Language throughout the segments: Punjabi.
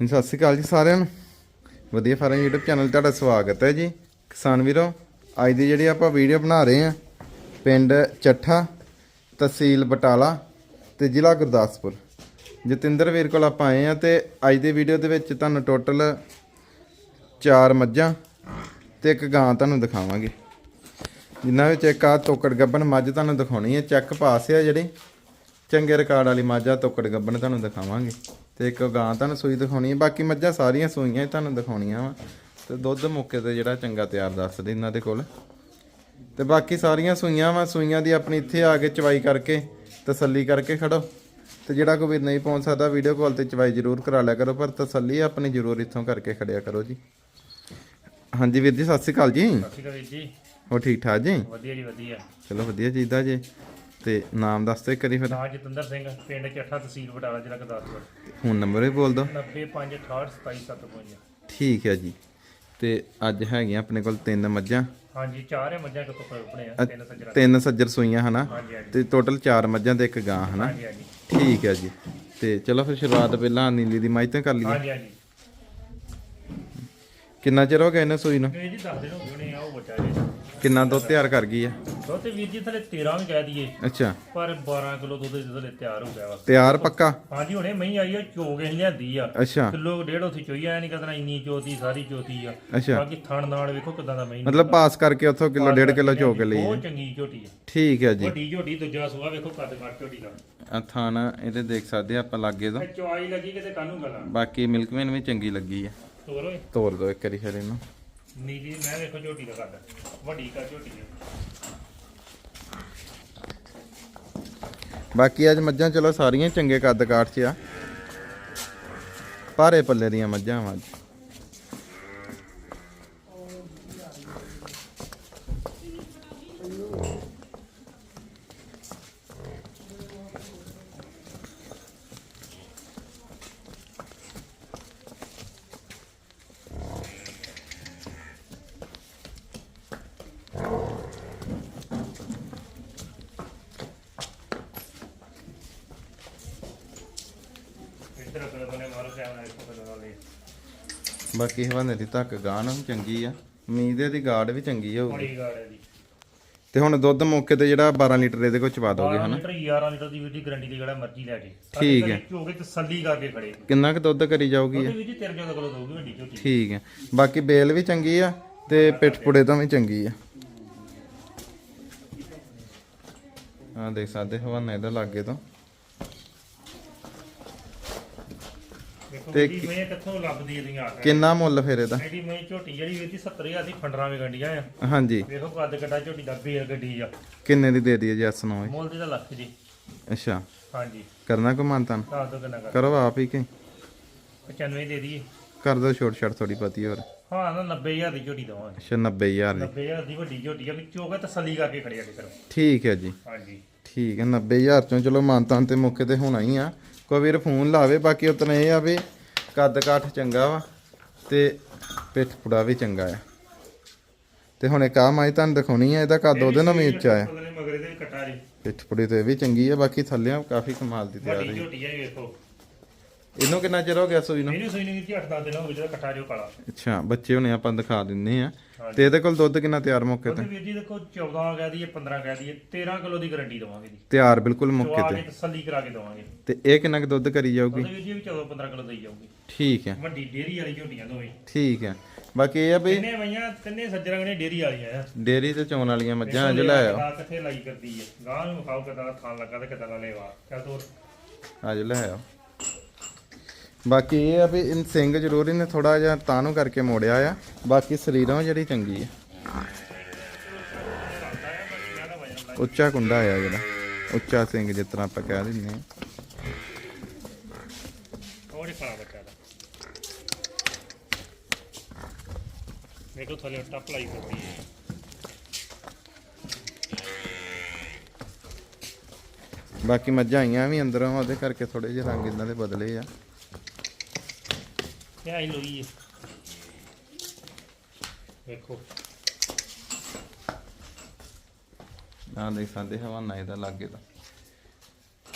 ਹਾਂਜੀ, ਸਤਿ ਸ਼੍ਰੀ ਅਕਾਲ ਜੀ ਸਾਰਿਆਂ ਨੂੰ। ਵਧੀਆ ਫਾਰਮ YouTube ਚੈਨਲ ਤੁਹਾਡਾ ਸਵਾਗਤ ਹੈ ਜੀ। ਕਿਸਾਨ ਵੀਰੋ ਅੱਜ ਦੀ ਜਿਹੜੀ ਆਪਾਂ ਵੀਡੀਓ ਬਣਾ ਰਹੇ ਹਾਂ ਪਿੰਡ ਚੱਠਾ ਤਹਿਸੀਲ ਬਟਾਲਾ ਤੇ ਜ਼ਿਲ੍ਹਾ ਗੁਰਦਾਸਪੁਰ। ਜਤਿੰਦਰ ਵੀਰ ਕੋਲ ਆਪਾਂ ਆਏ ਆ ਤੇ ਅੱਜ ਦੀ ਵੀਡੀਓ ਦੇ ਵਿੱਚ ਤੁਹਾਨੂੰ ਟੋਟਲ ਚਾਰ ਮੱਝਾਂ ਤੇ ਇੱਕ ਗਾਂ ਤੁਹਾਨੂੰ ਦਿਖਾਵਾਂਗੇ। ਜਿਨ੍ਹਾਂ ਵਿੱਚ ਇੱਕ ਆ ਤੋਕੜ ਗੱਬਣ ਮੱਝ ਤੁਹਾਨੂੰ ਦਿਖਾਉਣੀ ਹੈ। ਚੈੱਕ ਪਾਸ ਆ ਜਿਹੜੀ। ਚੰਗੇ ਰਿਕਾਰਡ ਵਾਲੀ ਮੱਝ ਆ ਤੋਕੜ ਗੱਬਣ ਤੁਹਾਨੂੰ ਦਿਖਾਵਾਂਗੇ। ਤੇ ਇੱਕ ਗਾਂ ਤੁਹਾਨੂੰ ਸੂਈ ਦਿਖਾਉਣੀ ਹੈ। ਬਾਕੀ ਮੱਝਾਂ ਸਾਰੀਆਂ ਸੂਈਆਂ ਹੀ ਤੁਹਾਨੂੰ ਦਿਖਾਉਣੀਆਂ ਵਾ। ਤੇ ਦੁੱਧ ਮੌਕੇ ਤੇ ਜਿਹੜਾ ਚੰਗਾ ਤਿਆਰ ਦੱਸਦੇ ਇਹਨਾਂ ਦੇ ਕੋਲ। ਤੇ ਬਾਕੀ ਸਾਰੀਆਂ ਸੂਈਆਂ ਵਾ। ਸੂਈਆਂ ਦੀ ਆਪਣੀ ਇੱਥੇ ਆ ਕੇ ਚਵਾਈ ਕਰਕੇ ਤਸੱਲੀ ਕਰਕੇ ਖੜੋ। ਤੇ ਜਿਹੜਾ ਕੋਈ ਵੀਰ ਨਹੀਂ ਪਹੁੰਚ ਸਕਦਾ ਵੀਡੀਓ ਕਾਲ ਤੇ ਚਵਾਈ ਜ਼ਰੂਰ ਕਰਾ ਲਿਆ ਕਰੋ ਪਰ ਤਸੱਲੀ ਆਪਣੀ ਜ਼ਰੂਰ ਇੱਥੋਂ ਕਰਕੇ ਖੜਿਆ ਕਰੋ ਜੀ। ਹਾਂਜੀ ਵੀਰ ਜੀ ਸਤਿ ਸ਼੍ਰੀ ਅਕਾਲ ਜੀ। ਸਤਿ ਸ਼੍ਰੀ ਅਕਾਲ ਜੀ। ਹੋ ਠੀਕ ਠਾਕ ਜੀ? ਵਧੀਆ ਜੀ ਵਧੀਆ। ਚਲੋ ਵਧੀਆ ਚਾਹੀਦਾ ਜੀ। ਤੇ ਨਾਮ ਦੱਸ ਦਿਓ ਇੱਕ ਵਾਰੀ ਫਿਰ। ਨਾਂ ਜਤਿੰਦਰ ਸਿੰਘ ਪਿੰਡ ਚੱਠਾ ਤਹਿਸੀਲ ਬਟਾਲਾ ਜ਼ਿਲ੍ਹਾ ਗੁਰਦਾਸਪੁਰ। ਫੋਨ ਨੰਬਰ ਵੀ ਬੋਲ ਦਿਓ 9568277755 ਠੀਕ ਹੈ ਜੀ। ਤੇ ਅੱਜ ਹੈਗੀਆਂ ਆਪਣੇ ਕੋਲ ਤਿੰਨ ਮੱਝਾਂ। ਹਾਂਜੀ ਚਾਰ ਹੈ ਮੱਝਾਂ ਕਿਤੋਂ ਆਪਣੇ ਆ ਤਿੰਨ ਸੱਜਰਾ ਤਿੰਨ ਸੱਜਰ ਸੂਈਆਂ ਹਨਾ? ਤੇ ਟੋਟਲ ਚਾਰ ਮੱਝਾਂ ਤੇ ਇੱਕ ਗਾਂ ਹਨਾ? ਹਾਂਜੀ ਹਾਂਜੀ। ਠੀਕ ਹੈ ਜੀ। ਤੇ ਚਲੋ ਫਿਰ ਸ਼ੁਰੂਆਤ ਪਹਿਲਾਂ ਨੀਲੀ ਦੀ ਮੱਝ ਤੋਂ ਕਰ ਲਈਏ। ਹਾਂਜੀ ਹਾਂਜੀ। ਕਿੰਨਾ ਚਿਰ ਹੋ ਗਿਆ ਇਹਨੇ ਸੂਈ ਨੂੰ? ਜੀ ਦੱਸ ਦੇਣੋ ਹੁਣੇ ਆ ਉਹ ਬੱਚਾ ਜੀ ਕਿੰਨਾ ਦੁੱਧ ਤਿਆਰ ਕਰ ਗਈ ਆ? ਦੁੱਧ ਵੀਰ ਜੀ ਥਲੇ 13 ਵੀ ਕਹਿ ਦਈਏ। ਅੱਛਾ। ਪਰ 12 ਕਿਲੋ ਦੁੱਧ ਦੇ ਥਲੇ ਤਿਆਰ ਹੋ ਗਿਆ ਵਾ। ਤਿਆਰ ਪੱਕਾ? ਹਾਂਜੀ ਹੁਣੇ ਮਹੀਂ ਆਈ ਆ ਚੋਗ ਅਸੀਂ ਲਿਆਂਦੀ ਆ। ਅੱਛਾ। ਕਿਲੋ ਡੇਢ ਉੱਥੇ ਚੋਈ ਆ ਨਹੀਂ ਕਦਣਾ ਇੰਨੀ ਚੋਤੀ ਸਾਰੀ ਚੋਤੀ ਆ। ਅੱਛਾ। ਬਾਕੀ ਥਣ ਨਾਲ ਵੇਖੋ ਕਿਦਾਂ ਦਾ ਮਹੀਂ ਮਤਲਬ ਪਾਸ ਕਰਕੇ ਉੱਥੋਂ ਕਿਲੋ ਡੇਢ ਕਿਲੋ ਚੋ ਕੇ ਲਈ ਬਹੁਤ ਚੰਗੀ ਝੋਟੀ ਆ। ਠੀਕ ਹੈ ਜੀ। ਵੱਡੀ ਝੋਟੀ ਦੂਜਾ ਸੂਆ ਵੇਖੋ ਕੱਦ ਕੱਟ ਝੋਟੀ ਦਾ। ਆ ਥਾਣਾ ਇਹਦੇ ਦੇਖ ਸਕਦੇ ਆ ਆਪਾਂ ਲਾਗੇ ਇਹ ਚੁਆਈ ਲੱਗੀ ਕਿਤੇ ਕਾਨੂੰ ਗਲਾ। ਬਾਕੀ ਮਿਲਕਮੈਨ ਵੀ ਚੰਗੀ ਲੱਗੀ ਆ। ਤੋਰ ਓਏ ਤੋੜ ਦੋ ਇੱਕ ਵਾਰੀ ਫਿਰ ਇਹਨੂੰ। ਨੀਲੀ, ਮੈਂ ਵੇਖੋ ਝੋਟੀ ਦਾ ਕੱਦ। ਵੱਡੀ ਕਾ ਝੋਟੀ ਆ। ਬਾਕੀ ਅੱਜ ਮੱਝਾਂ, ਚਲੋ ਸਾਰੀਆਂ ਚੰਗੇ ਕੱਦ ਕਾਠ 'ਚ ਆ। ਭਾਰੇ ਪੱਲੇ ਦੀਆਂ ਮੱਝਾਂ ਵਾਂ। ਅੱਜ ਇੱਧਰ ਅਗਲੇ ਬੰਨੇ ਮਾਰੋ ਕੈਮਰਾ ਦੇਖੋ ਕਿਦਾਂ ਦਾ ਲੈ ਬਾਕੀ ਹਵਾਨੇ ਦੀ ਧੱਕ ਗਾਣ ਚੰਗੀ ਆ। ਉਮੀਦ ਦੀ ਗਾਰਡ ਵੀ ਚੰਗੀ ਹੋਊਗੀ। ਬੜੀ ਗਾੜ ਹੈ ਦੀ ਤੇ ਹੁਣ ਦੁੱਧ ਮੌਕੇ ਤੇ ਜਿਹੜਾ 12 ਲੀਟਰ ਇਹਦੇ ਕੋਲ ਚਵਾ ਦੋਗੇ 12 ਹਨਾ? ਲੀਟਰ 11 ਲੀਟਰ ਦੀ ਵੀਡੀ ਗਰੰਟੀ ਦੀ ਜਿਹੜਾ ਮਰਜ਼ੀ ਲੈ ਜੇ। ਠੀਕ ਹੈ। ਝੋਗੇ ਤਸੱਲੀ ਕਰਕੇ ਖੜੇ ਕਿੰਨਾ ਕੁ ਦੁੱਧ ਕਰੀ ਜਾਊਗੀ ਇਹ? ਉਹਦੇ ਵੀਰ ਜੀ ਤੇਰੇ ਜ਼ਿਆਦਾ ਕੋਲ ਦਊਗੀ ਵੱਡੀ ਝੋਟੀ। ਠੀਕ ਹੈ। ਬਾਕੀ ਬੇਲ ਵੀ ਚੰਗੀ ਆ ਤੇ ਪਿੱਠ ਪੁੜੇ ਤੋਂ ਵੀ ਚੰਗੀ ਆ। ਆ ਦੇਖ ਸਕਦੇ ਹਵਾਨਾ ਇਹਦਾ ਲਾਗੇ ਤੋਂ। ਤੇ ਵੀਰ ਮੈਂ ਕਿੱਥੋਂ ਲੱਭਦੀ ਇਹਦੀਆਂ ਆ ਕੇ ਕਿੰਨਾ ਮੁੱਲ ਫਿਰ ਇਹਦਾ? ਐਡੀ ਮੈਂ ਝੋਟੀ ਜਿਹੜੀ ਵੀਰ ਜੀ 70000 ਦੀ ਫੰਡਰਾਂ ਵੀ ਗੰਡੀਆਂ ਆ। ਹਾਂਜੀ। ਵੇਖੋ ਕੱਦ ਕੱਟਾ ਝੋਟੀ ਦਾ ਬੇਰ ਗੱਡੀ ਆ। ਕਿੰਨੇ ਦੀ ਦੇ ਦਈਏ ਜੱਸ ਨੂੰ ਇਹ? ਮੁੱਲ ਦੀ ਤਾਂ ਲੱਖ ਜੀ। ਅੱਛਾ। ਹਾਂਜੀ। ਕਰਨਾ ਕੋ ਮਾਨਤਨ ਦੱਸ ਦੋ ਕਿੰਨਾ ਕਰ ਕਰੋ ਆਪ ਹੀ ਕਿ? 95 ਦੇ ਦਈਏ। ਕਰ ਦੋ ਛੋਟ ਛੜ ਥੋੜੀ ਪਤੀ ਹੋਰ। ਹਾਂ ਨਾ 90000 ਦੀ ਝੋਟੀ ਦਵਾਂਗੇ। ਅੱਛਾ 90000 ਦੀ। 90000 ਦੀ ਵੱਡੀ ਝੋਟੀ ਆ ਵੀ ਚੋਗਾ ਤਸੱਲੀ ਕਰਕੇ ਖੜਿਆ ਕੇ ਕਰੋ। ਠੀਕ ਹੈ ਜੀ। ਹਾਂਜੀ। ਠੀਕ ਹੈ 90000 ਚੋਂ ਚਲੋ ਮਾਨਤਾਨ ਤੇ ਮੌਕੇ ਤੇ ਹੋਣਾ ਹੀ ਆ। ਕੋਈ ਵੀਰ ਫੋਨ ਲਾਵੇ ਬਾਕੀ ਉਤਨਾ ਇਹ ਆ ਵੀ ਕੱਦ ਕਾਠ ਚੰਗਾ ਵਾ ਤੇ ਪਿੱਠ ਪੁੜਾ ਵੀ ਚੰਗਾ ਆ। ਤੇ ਹੁਣ ਇੱਕ ਆ ਮਾਈ ਤੁਹਾਨੂੰ ਦਿਖਾਉਣੀ ਆ ਇਹਦਾ ਕੱਦ ਉਹਦੇ ਨਾਲ ਵੀ ਉੱਚਾ ਆ। ਮਗਰੇ ਦੇ ਵੀ ਪਿੱਠ ਪੁੜੀ ਤੇ ਵੀ ਚੰਗੀ ਆ ਬਾਕੀ ਥੱਲਿਆਂ ਕਾਫੀ ਕਮਾਲ ਦੀ ਤਿਆਰ। ਝੋਟੀ ਆ ਵੇਖੋ। ਇਹਨੂੰ ਕਿੰਨਾ ਚਿਰ ਹੋ ਗਿਆ ਸੂਈ ਨੂੰ? ਇਹਨੂੰ ਸੂਈ ਨਹੀਂ ਦਿੱਤੀ 8-10 ਦਿਨ ਹੋ ਗਏ ਜਿਹੜਾ ਕੱਟਾ ਜੋ ਕਾਲਾ। ਅੱਛਾ ਬੱਚੇ ਹੁਣੇ ਆਪਾਂ ਦਿਖਾ ਦਿੰਨੇ ਆ। ਤੇ ਇਹਦੇ ਕੋਲ ਦੁੱਧ ਕਿੰਨਾ ਤਿਆਰ ਮੌਕੇ ਤੇ? ਵੀਰ ਜੀ ਦੇਖੋ 14 ਕਹਿ ਦਈਏ 15 ਕਹਿ ਦਈਏ 13 ਕਿਲੋ ਦੀ ਗਾਰੰਟੀ ਦਵਾਂਗੇ ਜੀ। ਤਿਆਰ ਬਿਲਕੁਲ ਮੌਕੇ ਆ ਤੇ। ਤਸੱਲੀ ਕਰਾ ਕੇ ਦਵਾਂਗੇ। ਤੇ ਇਹ ਕਿੰਨਾ ਕੁ ਦੁੱਧ ਕਰੀ ਜਾਊਗੀ? ਵੀਰ ਜੀ ਵੀ 14-15 ਕਿਲੋ ਦੇਈ ਜਾਊਗੀ। ਠੀਕ ਹੈ। ਵੱਡੀ ਡੇਰੀ ਵਾਲੀ ਝੋਟੀਆਂ ਦੋਵੇਂ। ਠੀਕ ਹੈ। ਬਾਕੀ ਇਹ ਆ ਵੀ ਤਿੰਨੇ ਮਈਆਂ ਤਿੰਨੇ ਸੱਜਰਾਂ ਨੇ ਡੇਰੀ ਵਾਲੀਆਂ ਆ। ਡੇਰੀ ਤੇ ਚੋਣ ਵਾਲੀਆਂ ਮੱਝਾਂ ਲੈ ਆਓ ਆਹ ਕਿੱਥੇ ਲਾਈ ਕਰਦੀ ਹੈ ਗਾਂ ਨੂੰ ਖਾਓ ਕਿਦਾਂ ਥਾਂ ਲੱਗਾ ਤੇ ਕਿਦਾਂ ਦਾ ਲੈਵਾ ਚੱਲ ਤੋਰ। ਅੱਜ ਲੈ ਆਓ ਬਾਕੀ ਇਹ ਆ ਵੀ ਇਨ ਸਿੰਘ ਜ਼ਰੂਰ ਇਹਨੇ ਥੋੜਾ ਜਿਹਾ ਤਾਂ ਨੂੰ ਕਰਕੇ ਮੋੜਿਆ ਆ। ਬਾਕੀ ਸਰੀਰੋਂ ਜਿਹੜੀ ਚੰਗੀ ਆ। ਉੱਚਾ ਕੁੰਡਾ ਆ ਜਿਹੜਾ। ਉੱਚਾ ਸਿੰਘ ਜਿਸ ਤਰ੍ਹਾਂ ਆਪਾਂ ਕਹਿ ਦਿੰਦੇ ਆ। ਥੋੜੀ ਖਾ ਬੱਚਾ ਦਾ ਦੇਖੋ ਥੱਲੇ ਟੱਪ ਲਾਈ ਕਰਦੀ ਹੈ ਬਾਕੀ ਮੱਝਾਂ ਆਈਆਂ ਵੀ ਅੰਦਰੋਂ ਉਹਦੇ ਕਰਕੇ ਥੋੜੇ ਜਿਹੇ ਰੰਗ ਇਹਨਾਂ ਦੇ ਬਦਲੇ ਆ। ਇਹ ਆਈ ਲੋਈ ਹੈ ਵੇਖੋ ਆ ਦੇਖ ਸਕਦੇ ਹਵਾਨਾ ਇਹਦਾ ਲੱਗੇ ਤਾਂ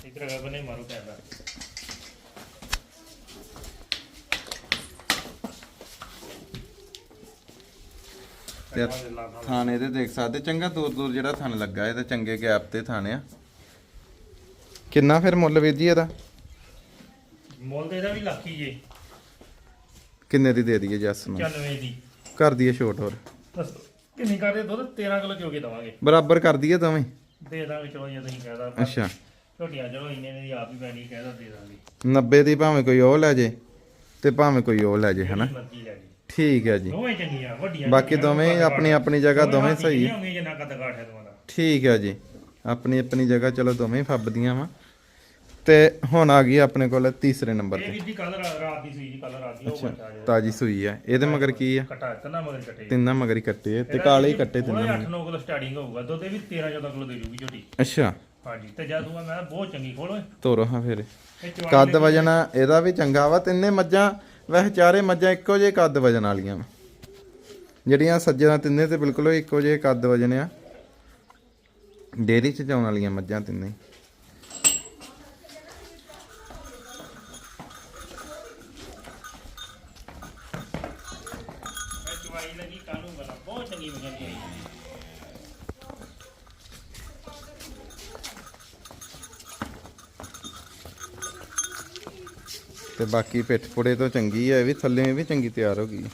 ਇਧਰ ਅਗਾ ਬਨੇ ਮਾਰੋ ਕੈਮਰਾ ਤੇ ਥਾਣੇ ਤੇ ਦੇਖ ਸਕਦੇ ਚੰਗਾ ਦੂਰ ਦੂਰ ਜਿਹੜਾ ਥਣ ਲੱਗਾ ਇਹ ਤਾਂ ਚੰਗੇ ਗੈਪ ਤੇ ਥਾਣੇ ਆ। ਕਿੰਨਾ ਫਿਰ ਮੁੱਲ ਵੀਰ ਇਹਦਾ? ਮੁੱਲ ਤੇ ਇਹਦਾ ਵੀ ਲੱਖ ਜੇ। ਕਿੰਨੇ ਦੀ ਦੇ ਦਈਏ ਜੱਸ ਨੂੰ? 95 ਦੀ। ਕਰ ਦਈਏ ਛੋਟ ਹੋਰ। ਦੱਸੋ ਕਿੰਨੀ ਕਰਦੇ ਦੁੱਧ? 13 ਕਿਲੋ ਕਿਉਂ ਕੇ ਦਵਾਂਗੇ। ਬਰਾਬਰ ਕਰ ਦਈਏ ਦੋਵੇਂ? ਦੇ ਦਾਂਗੇ ਚਲੋ ਜੇ ਤੁਸੀਂ ਕਹਿਦਾ ਅੱਛਾ। ਝੋਟੀਆਂ ਚਲੋ ਇੰਨੇ ਦੀ ਆਪ ਹੀ ਪੈਣੀ ਕਹਿਦਾ ਦੇ ਦਾਂਗੇ। 90 ਦੀ ਭਾਵੇਂ ਕੋਈ ਉਹ ਲੈ ਜੇ ਤੇ ਭਾਵੇਂ ਕੋਈ ਉਹ ਲੈ ਜੇ ਹਨਾ? ਜਿਹੜੀ ਮਰਜ਼ੀ ਲੈ ਜੀ। ਠੀਕ ਹੈ ਜੀ। ਦੋਵੇਂ ਚੰਗੀਆਂ ਵੱਡੀਆਂ ਬਾਕੀ ਦੋਵੇਂ ਆਪਣੀ ਆਪਣੀ ਜਗ੍ਹਾ ਦੋਵੇਂ ਸਹੀ ਹੈ। ਠੀਕ ਹੈ ਜੀ। ਆਪਣੀ ਆਪਣੀ ਜਗ੍ਹਾ ਚਲੋ ਦੋਵੇਂ ਫੱਬਦੀਆਂ ਵਾ। ਤੇ ਹੁਣ ਆ ਗਈ ਆਪਣੇ ਕੋਲ ਤੀਸਰੇ ਨੰਬਰ ਇਹ ਤੇ ਵੀ ਜੀ ਕੱਲ ਰਾਤ ਦੀ ਸੂਈ ਜੀ ਕੱਲ ਰਾਤ ਦੀ ਉਹ ਬੱਚਾ ਜੇ ਤਾਜੀ ਸੂਈ ਆ। ਇਹਦੇ ਮਗਰ ਕੀ ਆ? ਕਟਾ ਤਨਾ ਮਗਰ ਕੱਟੇ। ਤਿੰਨਾਂ ਮਗਰ ਹੀ ਕੱਟੇ ਆ ਤੇ ਕਾਲੇ ਹੀ ਕੱਟੇ ਤਿੰਨਾਂ ਮਗਰ। 8-9 ਕਿਲੋ ਸਟਾਰਟਿੰਗ ਹੋਊਗਾ ਦੁੱਧ ਇਹ ਵੀ 13-14 ਕਿਲੋ ਦੇ ਜੂਗੀ ਝੋਟੀ ਅੱਛਾ। ਹਾਂਜੀ ਤੇ ਜਦ ਮੈਂ ਬਹੁਤ ਚੰਗੀ ਖੋਲ ਓਏ। ਤੋਰੋ ਹਾਂ ਫਿਰ। ਇਹ ਕੱਦ ਵਜਨ ਇਹਦਾ ਵੀ ਚੰਗਾ ਵਾ ਤਿੰਨੇ ਮੱਝਾਂ ਵੈਸੇ ਚਾਰੇ ਮੱਝਾਂ ਇੱਕੋ ਜਿਹੇ ਕੱਦ ਵਜਨ ਵਾਲੀਆਂ ਵਾ। ਜਿਹੜੀਆਂ ਸੱਜਣਾ ਤਿੰਨੇ ਤੇ ਬਿਲਕੁਲ ਹੀ ਇੱਕੋ ਜਿਹੇ ਕੱਦ ਵਜਨ ਆ। ਡੇਰੀ ਚ ਜਾਣ ਵਾਲੀਆਂ ਮੱਝਾਂ ਤਿੰਨੇ ਹੀ। ਇਹ ਚਵਾਈ ਲੱਗੀ ਕਾਨੂੰ ਬਣਾ ਬਹੁਤ ਚੰਗੀ ਵਜਨ ਦੀ ਆਈ ਤੇ ਬਾਕੀ ਪਿੱਠ ਪੁੜੇ ਤੋਂ ਚੰਗੀ ਹੈ ਇਹ ਵੀ ਥੱਲੇ ਵੀ ਚੰਗੀ ਤਿਆਰ ਹੋ ਗਈ।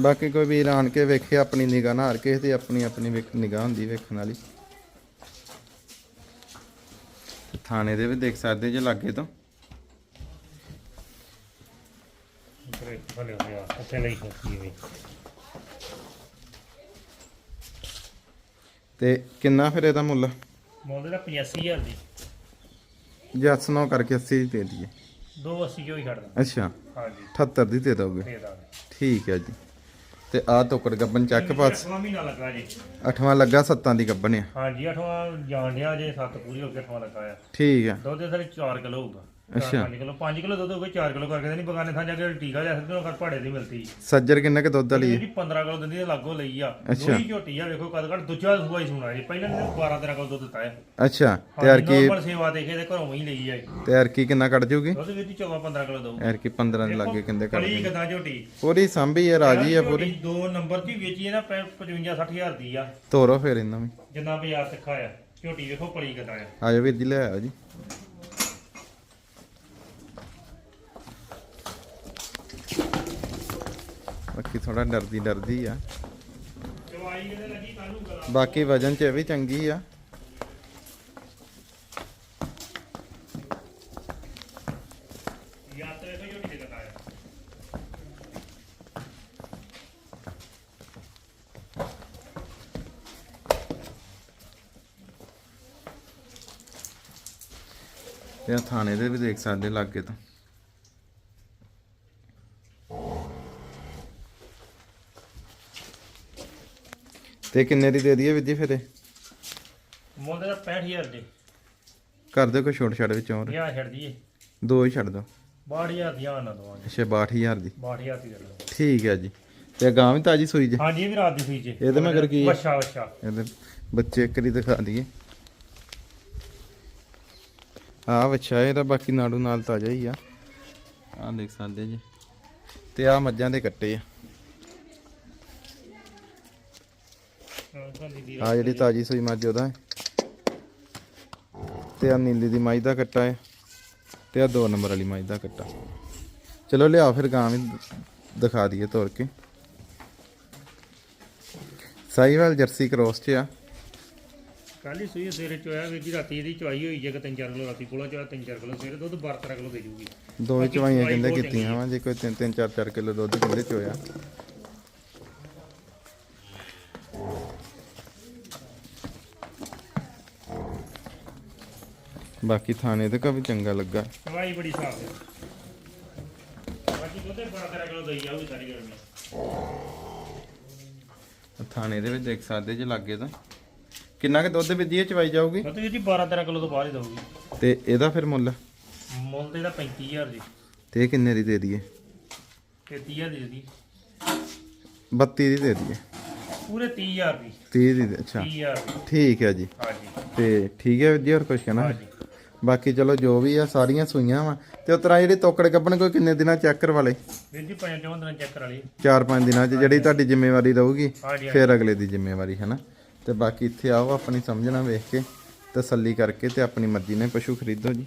ਬਾਕੀ ਕੋਈ ਵੀਰ ਆਣ ਕੇ ਵੇਖੇ ਆਪਣੀ ਨਿਗਾਹ ਨਾਲ ਹਰ ਕਿਸੇ ਦੀ ਆਪਣੀ ਆਪਣੀ ਨਿਗਾਹ ਹੁੰਦੀ ਵੇਖਣ ਵਾਲੀ। ਤੇ ਥਾਣੇ ਦੇ ਵੀ ਦੇਖ ਸਕਦੇ ਜੇ ਲਾਗੇ ਤੋਂ। ਤੇ ਕਿੰਨਾ ਫਿਰ ਇਹਦਾ ਮੁੱਲ? ਮੁੱਲ ਦਾ 85000 ਦੀ। ਜੱਸ ਨੋ ਕਰਕੇ 80 ਦੀ ਦੇ ਦਈਏ। 280 ਕਿਉਂ ਹੀ ਛੱਡਦਾ ਅੱਛਾ। ਹਾਂਜੀ। 78 ਦੀ ਦੇ ਦੋਗੇ। ਦੇ ਦਾਂਗੇ। ਠੀਕ ਹੈ ਜੀ। ਤੇ ਆ ਟੋਕੜ ਗੱਬਨ ਚੱਕ ਪਾਸ। ਅੱਠਵਾਂ ਮਹੀਨਾ ਲੱਗਾ ਜੀ। ਅੱਠਵਾਂ ਲੱਗਾ ਸੱਤਾਂ ਦੀ ਗੱਬਨ ਆ। ਹਾਂਜੀ ਅੱਠਵਾਂ ਜਾਣ ਡਿਆ ਜੇ ਸੱਤ ਪੂਰੀ ਹੋ ਕੇ ਅੱਠਵਾਂ ਲੱਗਾ ਆ। ਠੀਕ ਆ। ਦੁੱਧ ਦੇ ਸਾਰੇ 4 ਕਿਲੋ ਹੋਊਗਾ। ਅੱਛਾ। 5 ਕਿਲੋ 5 ਕਿਲੋ ਦੁੱਧ ਹੋਊਗਾ 4 ਕਿਲੋ ਕਰਕੇ ਨਹੀਂ ਬਗਾਨੇ ਥਾਂ ਜਾ ਕੇ ਟੀਕਾ ਲਿਆ ਸਕਦੇ ਘਰ ਭਾੜੇ ਦੀ ਮਿਲਦੀ। ਸੱਜਰ ਕਿੰਨਾ ਕਿ ਦੁੱਧ ਵਾਲੀ ਹੈ? ਜਿਹੜੀ 15 ਕਿਲੋ ਦਿੰਦੀ ਤੇ ਲਾਗੋ ਲਈ ਆ। ਦੋਈ ਝੋਟੀ ਆ ਵੇਖੋ ਕਦ ਕਦ ਦੂਜਾ ਸੂਆ ਹੀ ਸੁਣਾ ਜੀ ਪਹਿਲਾਂ ਨੇ 12 13 ਕਿਲੋ ਦੁੱਧ ਦਿੱਤਾ ਹੈ। ਅੱਛਾ ਤੇ ਯਾਰ ਕੀ? ਨੋਰਮਲ ਸੇਵਾ ਦੇਖੇ ਤੇ ਘਰੋਂ ਹੀ ਲਈ ਆ ਤੇ ਯਾਰ ਕੀ ਕਿੰਨਾ ਕੱਢ ਜੂਗੀ? ਦੁੱਧ ਵਿੱਚ 14 15 ਕਿਲੋ ਦਊ ਯਾਰ ਕੀ 15 ਦੇ ਲਾਗੇ ਕਹਿੰਦੇ ਕੱਢ ਜੂਗੀ। ਕਿਦਾਂ ਝੋਟੀ? ਪੂਰੀ ਸਾਂਭੀ ਹੈ ਰਾਜੀ ਹੈ ਪੂਰੀ? ਦੋ ਨੰਬਰ ਦੀ ਵੇਚੀ ਹੈ ਨਾ 55 60000 ਦੀ ਆ। ਤੋਰੋ ਫਿਰ ਇਹਨਾਂ ਵੀ ਜਿੰਨਾ ਬਾਜ਼ਾਰ ਸਿੱਖਾ ਆ। ਝੋਟੀ ਵੇਖੋ ਪਲੀ ਕਿਦਾਂ ਆ। ਆਜੋ ਵੀਰ ਜੀ ਲੈ ਆਓ ਜੀ। ਬਾਕੀ ਥੋੜਾ ਡਰਦੀ ਡਰਦੀ ਆ। ਬਾਕੀ ਵਜਨ ਚ ਇਹ ਵੀ ਚੰਗੀ ਆ। ਯਾਰ ਥਾਣੇ ਦੇ ਵੀ ਦੇਖ ਸਕਦੇ ਲਾਗੇ ਤੋਂ। ਤੇ ਕਿੰਨੇ ਦੀ ਦੇ ਦਈਏ ਵੀਰ ਜੀ ਫਿਰ ਇਹ? ਮੁੱਲ ਦਾ 65000 ਦੇ। ਕਰ ਦਿਓ ਕੋਈ ਛੋਟ ਛੱਡ ਵਿੱਚ ਹੋਰ। ਵਿਆਹ ਛੱਡ ਦਈਏ। ਦੋ ਹੀ ਛੱਡ ਦਿਓ। 62000 ਦੀਆਂ ਨਾ ਦਵਾਂਗੇ ਅੱਛਾ 62000 ਦੀ। 62000 ਦੀ ਦੇ ਲਓ ਠੀਕ ਹੈ ਜੀ। ਤੇ ਗਾਂ ਵੀ ਤਾਜੀ ਸੂਈ ਜੇ? ਹਾਂਜੀ ਇਹ ਵੀ ਰਾਤ ਦੀ ਸੂਈ ਜੇ। ਇਹਦੇ ਮਗਰ ਕੀ ਹੈ? ਵੱਛਾ ਵੱਛਾ। ਇਹਦੇ ਬੱਚੇ ਇੱਕ ਵਾਰੀ ਦਿਖਾ ਦਈਏ। ਆ ਬੱਚਾ ਇਹਦਾ ਬਾਕੀ ਨਾੜੂ ਨਾਲ ਤਾਜ਼ਾ ਹੀ ਆ। ਆ ਦੇਖ ਸਕਦੇ ਜੀ। ਤੇ ਆ ਮੱਝਾਂ ਦੇ ਕੱਟੇ ਆ। ਆ ਜਿਹੜੀ ਤਾਜੀ ਸੂਈ ਮੱਝ ਉਹਦਾ ਹੈ। ਤੇ ਆ ਨੀਲੀ ਦੀ ਮੱਝ ਦਾ ਕੱਟਾ ਹੈ ਤੇ ਆ ਦੋ ਨੰਬਰ ਵਾਲੀ ਮੱਝ ਦਾ ਕੱਟਾ। ਚਲੋ ਲਿਆ ਫਿਰ ਗਾਂ ਵੀ ਦਿਖਾ ਦਈਏ ਤੋਰ ਕੇ। ਸਾਈਵਾਲ ਜਰਸੀ ਕ੍ਰੋਸ ਚ ਆ। ਕੱਲ ਸੂਈ ਸਵੇਰੇ ਚੋਇਆ ਵੀਰ ਜੀ ਰਾਤੀ ਇਹਦੀ ਚੁਆਈ ਹੋਈ ਜੇ ਕਿ 3-4 ਕਿਲੋ ਰਾਤੀ ਕੋਲੋਂ ਚੋਇਆ 3-4 ਕਿਲੋ ਸਵੇਰੇ ਦੁੱਧ 12 ਕਿਲੋ ਦੇ ਜੂਗੀ। ਦੋ ਚਵਾਈਆਂ ਚਵਾਈ ਕਹਿੰਦੇ ਕੀਤੀਆਂ ਵਾ ਜੇ ਕੋਈ 3 3 4 4 ਕਿਲੋ ਦੁੱਧ ਕਹਿੰਦੇ ਚੋਇਆ। ਬਾਕੀ ਥਾਣੇ ਤੇ ਵੀ ਚੰਗਾ ਲੱਗਾ। ਚਵਾਈ ਬੜੀ ਸਾਫ਼ ਹੈ। ਬਾਕੀ ਦੁੱਧ 12 ਕਿਲੋ ਦਈ ਜਾਊਗੀ ਸਾਰੀ ਗਰਮੀ। ਥਾਣੇ ਦੇ ਵਿੱਚ ਦੇਖ ਸਕਦੇ ਜੇ ਲੱਗੇ ਤਾਂ। ਕਿੰਨਾ ਕਿ ਦੁੱਧ ਵਿੱਧੀਏ ਚਵਾਈ ਜਾਊਗੀ? ਦੁੱਧ ਵੀਰ ਜੀ 12-13 ਕਿਲੋ ਤੋਂ ਬਾਹਰ ਹੀ ਦਊਗੀ। ਤੇ ਇਹਦਾ ਫਿਰ ਮੁੱਲ? ਮੁੱਲ ਤੇ ਇਹਦਾ 35000 ਜੀ। ਤੇ ਇਹ ਕਿੰਨੇ ਦੀ ਦੇ ਦਈਏ? ਤੇ 30000 ਦੀ ਦੀ 32 ਦੀ ਦੇ ਦਈਏ। ਪੂਰੇ 30000 ਦੀ। 30 ਦੀ ਦੇ- ਅੱਛਾ। 30000 ਦੀ। ਠੀਕ ਹੈ ਜੀ। ਹਾਂਜੀ। ਤੇ ਠੀਕ ਹੈ ਜੀ ਹੋਰ ਕੁਝ ਕਹਿਣਾ? ਹਾਂਜੀ। ਬਾਕੀ ਚਲੋ ਜੋ ਵੀ ਆ ਸਾਰੀਆਂ ਸੂਈਆਂ ਵਾ। ਤੇ ਉਤਰਾ ਜਿਹੜੀ ਤੋਕੜ ਗੱਬਣ ਕੋਈ ਕਿੰਨੇ ਦਿਨਾਂ ਚੈੱਕ ਕਰਵਾ ਲੇ ਵੀਰ ਜੀ ਪੰਜ ਚੌਂ ਦਿਨਾਂ ਚੈੱਕ ਕਰਾ ਲਈ 4-5 ਦਿਨਾਂ 'ਚ ਜਿਹੜੀ ਤੁਹਾਡੀ ਜ਼ਿੰਮੇਵਾਰੀ ਰਹੂਗੀ ਫਿਰ ਅਗਲੇ ਦੀ ਜ਼ਿੰਮੇਵਾਰੀ ਹੈ ਨਾ ਤੇ ਬਾਕੀ ਇੱਥੇ ਆਓ ਆਪਣੀ ਸਮਝਣਾ ਵੇਖ ਕੇ ਤਸੱਲੀ ਕਰਕੇ ਤੇ ਆਪਣੀ ਮਰਜ਼ੀ ਨਾਲ ਪਸ਼ੂ ਖਰੀਦੋ ਜੀ।